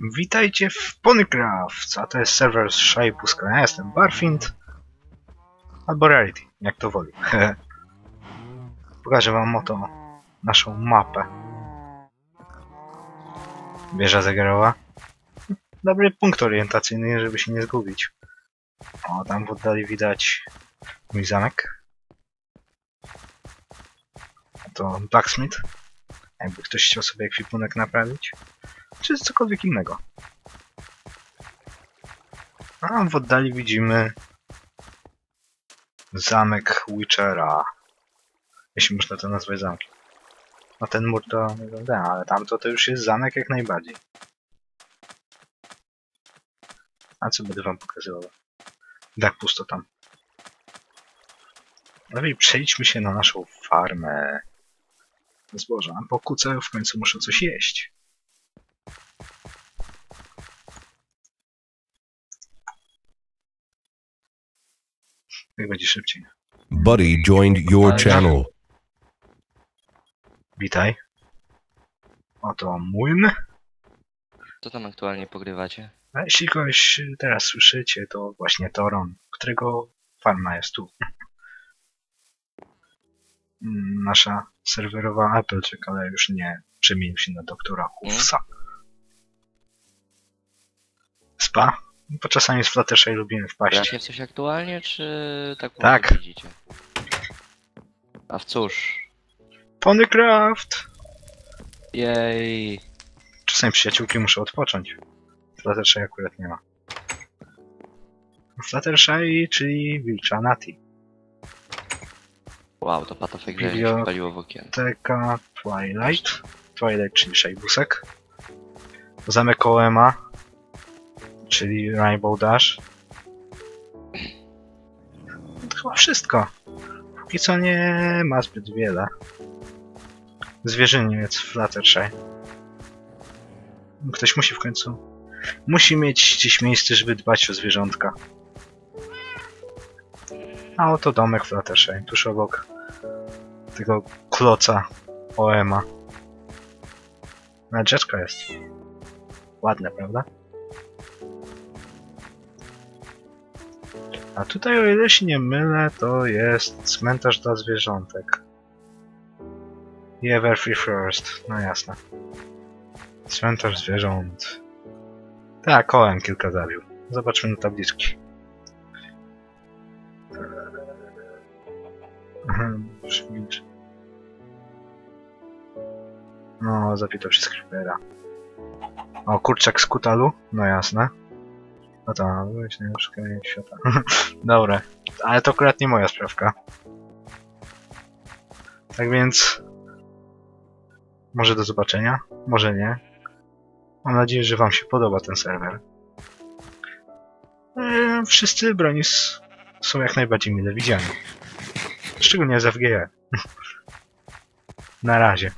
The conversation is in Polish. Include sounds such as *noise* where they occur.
Witajcie w Ponycraft, a to jest serwer z Szaj Puska. Ja jestem Barfind, albo Rarity, jak to woli. *laughs* Pokażę wam oto naszą mapę. Wieża zegarowa. Dobry punkt orientacyjny, żeby się nie zgubić. O, tam w oddali widać mój zamek. To Blacksmith. Jakby ktoś chciał sobie ekwipunek naprawić czy cokolwiek innego. A w oddali widzimy zamek Witchera. Jeśli można to nazwać zamkiem. No ten mur to nie wiem, ale tamto to już jest zamek jak najbardziej. A co będę wam pokazywał? Tak pusto tam. Lepiej przejdźmy się na naszą farmę zboża. Po kuce w końcu muszę coś jeść. Jak będzie szybciej. Buddy joined your channel. Witaj. Oto młyn. Co tam aktualnie pogrywacie? A jeśli kogoś teraz słyszycie, to właśnie Toron, którego farma jest tu. Mm, Nasza serwerowa Applejack, ale już nie przemienił się na doktora Hoofsa. Spa? Bo czasami z Fluttershy lubimy wpaść. Gracie w coś aktualnie, czy tak Tak. widzicie? A w cóż? Ponycraft! Jej. Czasami przyjaciółki muszę odpocząć. Fluttershy akurat nie ma. Fluttershy, czyli wilcza Nati. Wow, to patafek grze Video- się paliło w okien. Biblioteka Twilight. Twilight, czyli Szejbusek. Zamek Oema, czyli Rainbow Dash. To chyba wszystko. Póki co nie ma zbyt wiele. Zwierzyniec Fluttershy. Ktoś musi w końcu... Musi mieć gdzieś miejsce, żeby dbać o zwierzątka. A oto domek Fluttershy, tuż obok tego kloca Oema. Na jest. Ładne, prawda? A tutaj, o ile się nie mylę, to jest cmentarz dla zwierzątek. I Everfree First, no jasne. Cmentarz zwierząt. Tak, kołem kilka zabił. Zobaczmy na tabliczki. Mhm. No, zapytał się Creepera. O, kurczak z Kutalu? No jasne. No to, właśnie, szukanie świata. *laughs* Dobra, ale to akurat nie moja sprawka. Tak więc... Może do zobaczenia, może nie. Mam nadzieję, że wam się podoba ten serwer. Eee, wszyscy broni są jak najbardziej mile widziani. Szczególnie z FGE. *laughs* Na razie.